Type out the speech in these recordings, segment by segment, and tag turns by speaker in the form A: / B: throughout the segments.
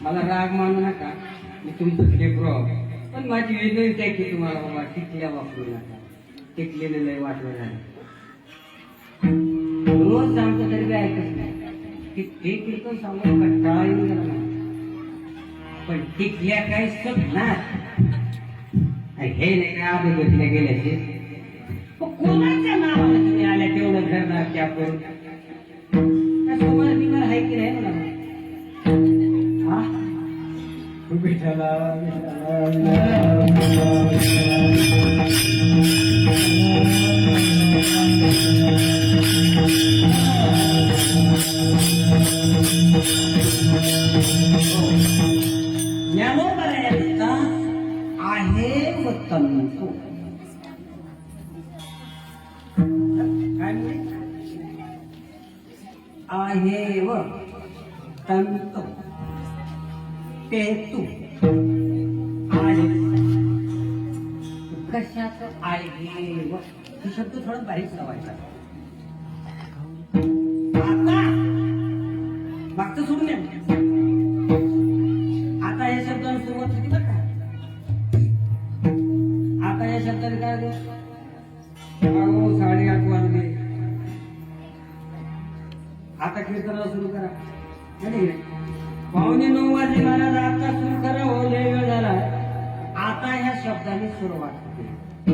A: मला राग मानू नका मी तुमचं लेकरो पण माझी विनंती आहे की तुम्हाला बाबा टिकल्या वापरू नका. टिकलेलं लय वाटलं झालं. रोज सांगतो तरी काय ऐकत नाही. की ते टिकून सांगून कंटाळा येऊन गेला पण टिकल्या काय ना हे नाही का अगोदर गेल्याचे? कोणाच्या नावाला तेवढं घरदार की आपण? सोबत बिमार आहे की नाही मला हा?
B: विठ्ठला
A: ज्ञानोबरायांचा आहे व तंतू पेतू आहे कशाच आहे व हे शब्द थोडं बारीक लावायचा. आता? मागचं सोडून द्या. आता या शब्दाने सुरुवात होती बरं का? आता या शब्दाने काय साडे आठ वाजले. आता कीर्तनाला सुरू करा. पाहुणे नऊ वाजले मला शब्दाने सुरुवात होते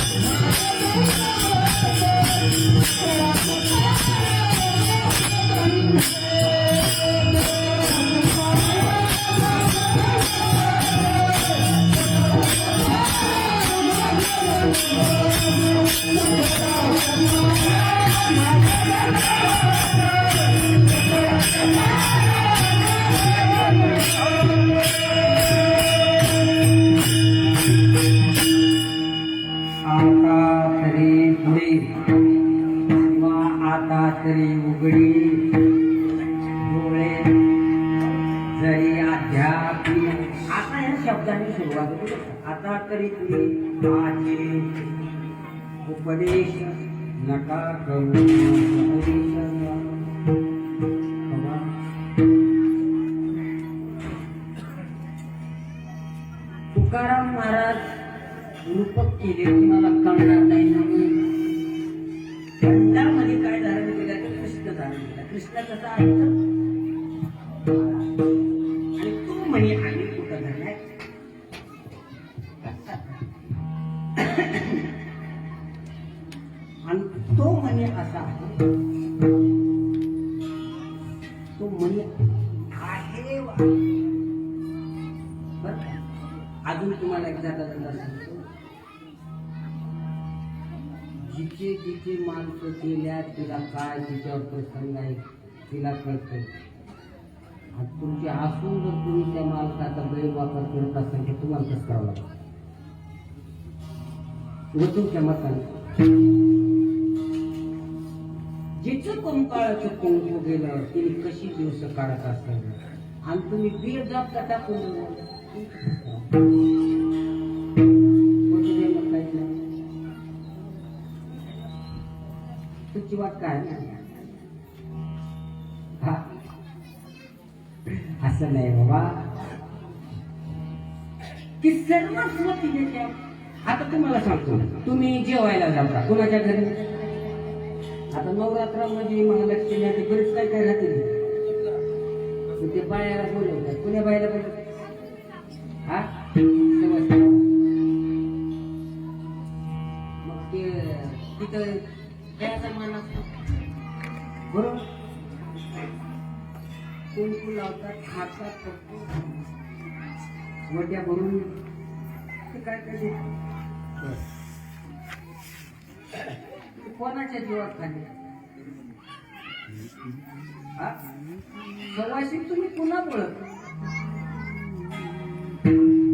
A: आता तरी माझे उपदेश नका करू. आणि तो म्हणे असा आहे तो म्हणे आहे अजून तुम्हाला एकदा धंदा सांगतो. जिथे जिथे माणसं गेल्या तिला काय तिच्यावर प्रसंग आहे तिला कळतं. आणि असून जर तुम्ही त्या मालकाचा गैरवापर करत असाल तर तुम्हाला कसं करावं लागतं? जिचं कंकाळाचं कुंकू गेलं तिने कशी दिवस काढत असाल आणि तुम्ही बीर जात का टाकून तुझी वाट काय असं नाही बाबा. की सर्वस्व तिने त्या आता तुम्हाला सांगतो तुम्ही जेवायला जाता कुणाच्या घरी? आता नवरात्रामध्ये महालक्ष्मी बरेच काय काय राहतील ते बायाला बोलवतात. कुण्या बायाला बोलवतात? हा? समजतं? मग ते तिथं त्याचा मान असतो. बरोबर? कुंकू लावतात? खातात मोठ्या भरून ते काय काय देतात. कोणाच्या जीवात खाली? सवाशी तुम्ही पुन्हा बोलत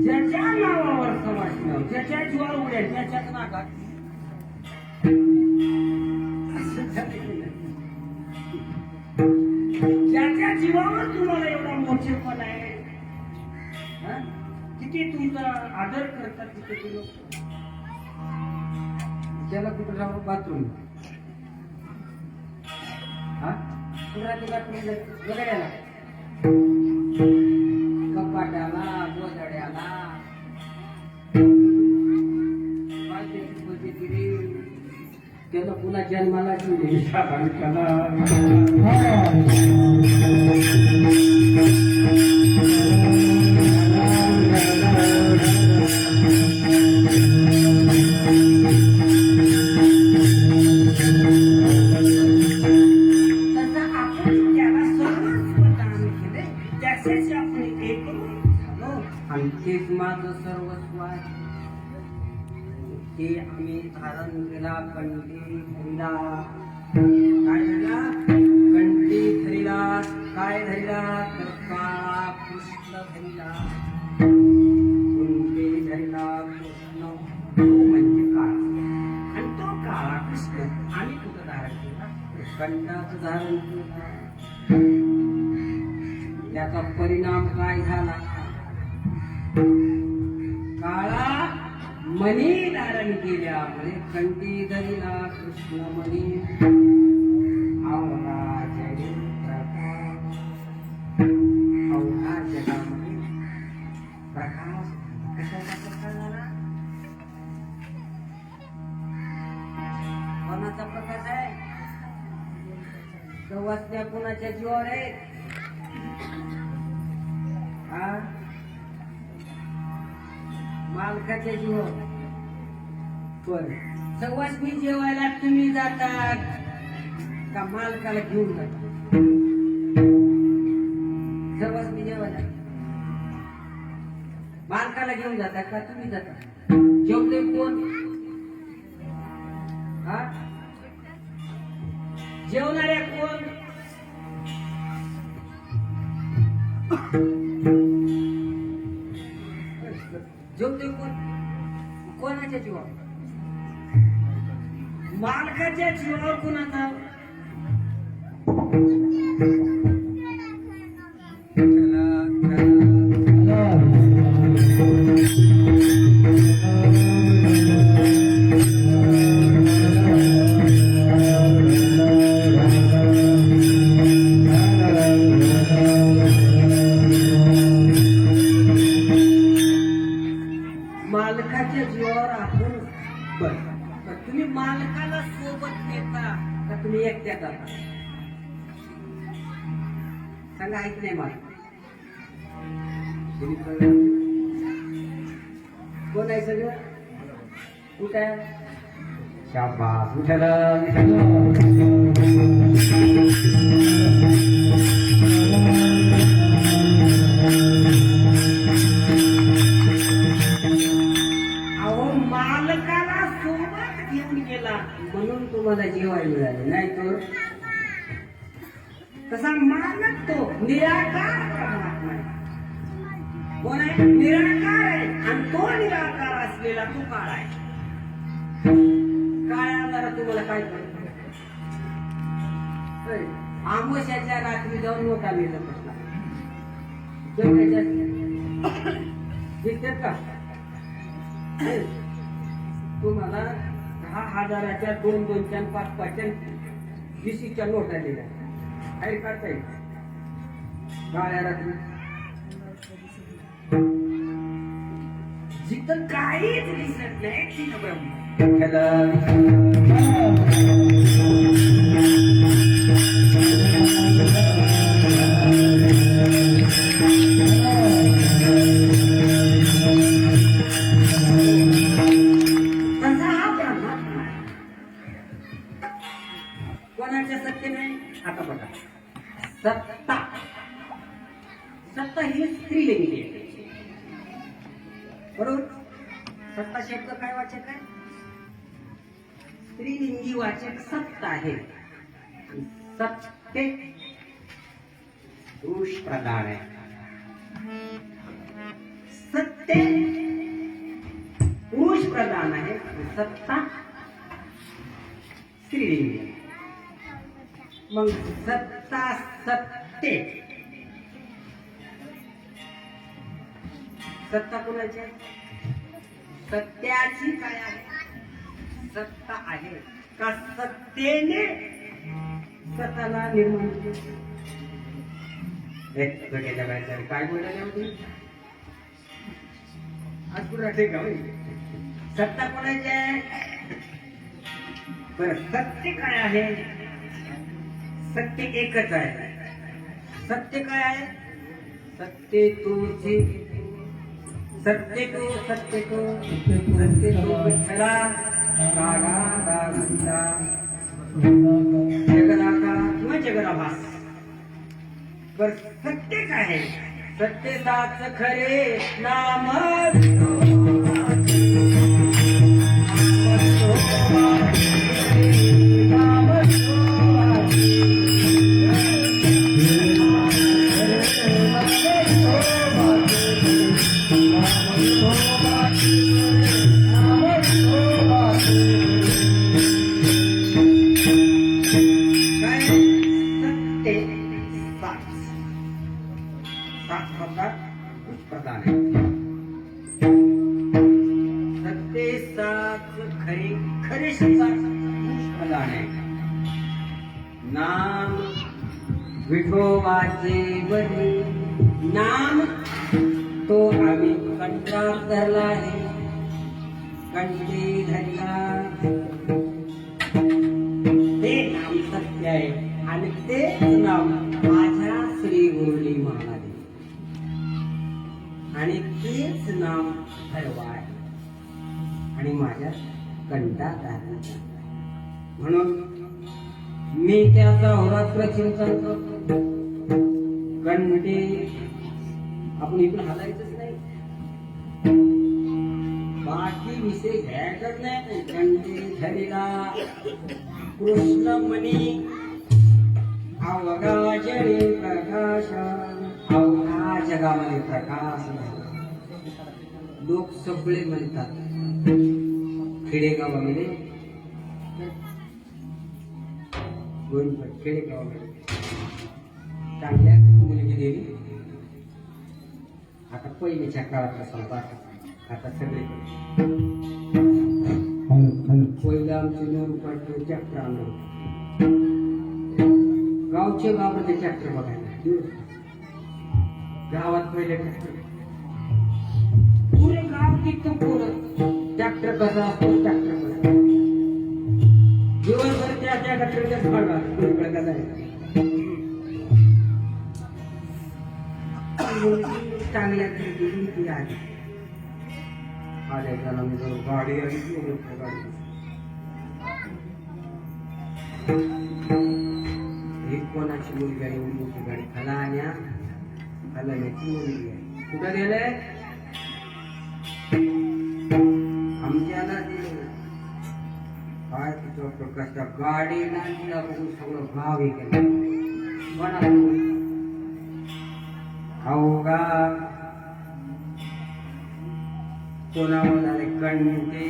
A: ज्याच्या नावावर सवाशी नाव ज्याच्या जीवावर उडेल त्याच्याच नाकात ज्याच्या जीवावर तुम्हाला एवढा मोठेपण आहे किती तुमचा आदर करतात तिथे ते लोक? त्याला कुठं राहू? बाथरूम. हा? कुठं बाथरूम वगैरेला कपाटाला त्याला पुन्हा जन्माला ठेवले ते आम्ही धारण केला कंठी धरिला. काय धरिला? कंठी धरिला. काय धरिला? तर काळा कृष्ण धरिला. कुंडी धरिला कृष्ण. म्हणजे काळा. आणि तो काळा कृष्ण आम्ही कुठं धारण केला? कंठाचं धारण केलं. त्याचा परिणाम काय झाला? मणी धारण केल्यामुळे कंठी धरिला कृष्ण मणी. आवला जय प्रकाश. अवघा जगामध्ये प्रकाश. कशाचा प्रकाश झाला? कोणाचा प्रकाश आहे? तो सवासण्या कोणाच्या जीवावर आहे? हा मालकाच्या जीवावर. पण. मी जेवायला तुम्ही जाता का मालकाला घेऊन जाता? मी जेवायला. मालकाला घेऊन जाता का तुम्ही जाता? जेवते कोण? हा? जेवणाऱ्या कोण? जेवते कोण? कोणाच्या जीवा मालकाच्या जीवावर कुणाचा तुम्ही एकट्या जाता सांगा ऐक नाही मला? कोण आहे सगळं? कुठं आहे? शाबास. विठ्ठल विठ्ठल आमोशाच्या रात्री जाऊन मोठा मिळत बसला जेवणाच्या का? तुम्हाला दहा हजाराच्या दोन दोनच्या पाच पाचच्या विशीच्या नोटा दिल्या. काही काढता येईल काळ्या रात्री. जिथं काहीच दिसत नाही सत्ता ही स्त्रीलिंगी आहे. बरोबर? सत्ता शब्द काय वाचक आहे? स्त्रीलिंगी वाचक सत्ता आहे. सत्ते सत्य पुरुष प्रधान आहे. सत्य पुरुष प्रधान आहे सत्ता स्त्रीलिंगी मग सत्ता सत्ते सत्ता कोणाची आहे? सत्याची काय आहे? सत्ता आहे. का सत्तेने स्वतःला निर्माण केले? काय बोलायला होती आज पुरा ठीक आहे. सत्ता कोणाची आहे? बरं सत्य काय आहे? सत्य एकच आहे. सत्य काय आहे? सत्य तुझे सत्य तो सत्य तो सत्य तो विठ्ठला रागा रागुंडा जगदाका किंवा जगदाभास। बर सत्य काय आहे? सत्य खरे नाम प्रधान नाम विठोबाचे बरी नाम तो आम्ही कंटात धरला आहे. कंटी धरला. ते नाम सत्य आहे आणि तेच नाम माझ्या श्री मुरली महाराज. आणि तेच नाम हरवा आहे आणि माझ्या कंटात आहे म्हणून मी त्याचा होरात्र चिंतन कारण म्हणजे आपण इकडून हलायचंच नाही. बाकी विषय घ्यायचाच नाही. कंटे धरिला कृष्ण मनी. अवघा जरी प्रकाश. अवघा जगामध्ये प्रकाश लोक सगळे म्हणतात खेडेगावामध्ये गोविंदपट खेडेगावामध्ये चांगल्या मुलगी देवी आता पहिल्याच्या काळातला संपात आता सगळे पहिलं आमचे नऊ रुपयाचे चॅप्टर आणलं होतं. गावचे गाव ते चॅप्टर बघायला. गावात पहिले ट्रॅक्टर पुरे गाव तिथं पोरं. ट्रॅक्टर कसा असतो ट्रॅक्टर कसा दिवसभर आहे? त्यानंतर गाडी ही कोणाची मुलगी आहे मोठी गाडी. खाला खालाण्याची मुलगी आहे. कुठं गेले केलं ಕಷ್ಟ खाऊ गा कोणावर झाले कंटे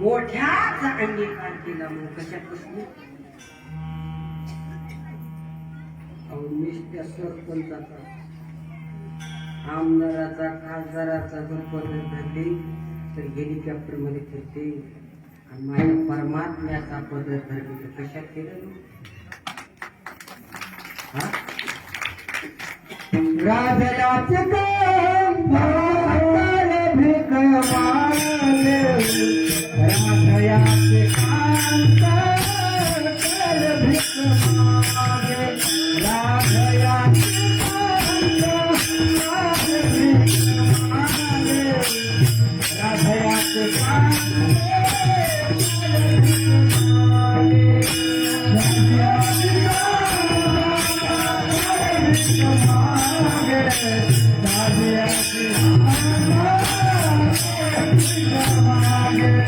A: मोठ्याच अंगीकार केला मग कशात बसली? अहो नुसत्या सरपंचाचा आमदाराचा खासदाराचा जर पदर धरली तर हेलिकॉप्टरमध्ये फिरते. आणि माझ्या परमात्म्याचा पदर धरले कशात केलं हा?
B: राजाचे काम भावाला काम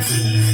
B: Thank you.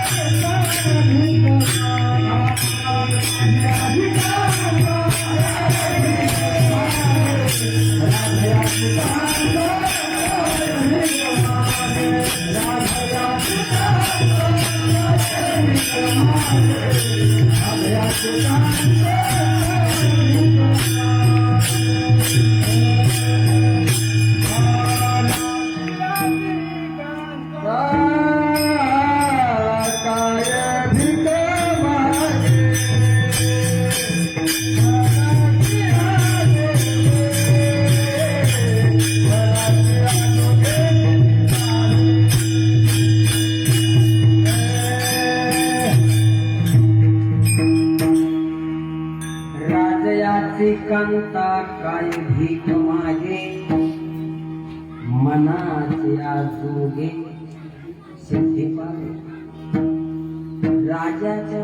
A: राजाच्या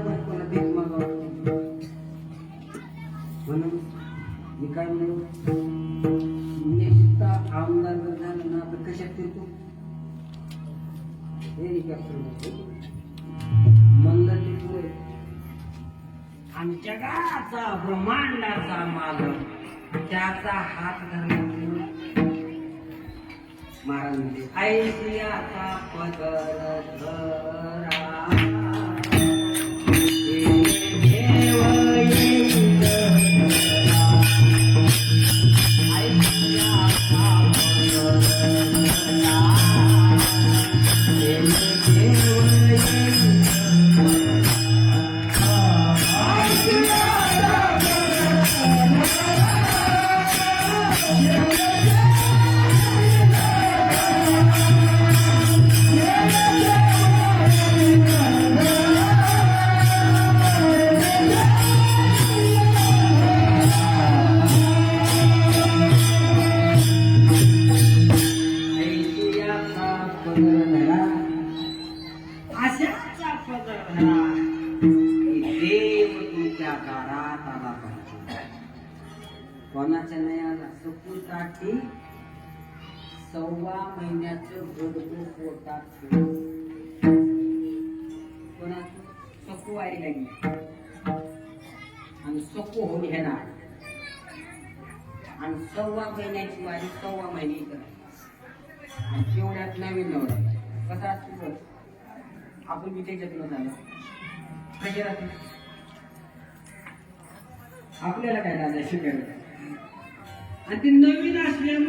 A: पदर की देव तुमच्या दारात आला पाहिजे कोणाच्या नाही आला सपुताची सव्वा महिन्याचं गडबड पोटात कोणाचं? सकू आई लागली आणि सकू होऊन घेणार. आणि सव्वा महिन्याची वारी सव्वा महिने इकडे आणि तेवढ्यात नवीन नवरा कसा असतो आपण बी त्याच्यातलं झालं कशी राहते. आपल्याला काय दादा शिकायला. आणि ती नवीन असल्यामुळे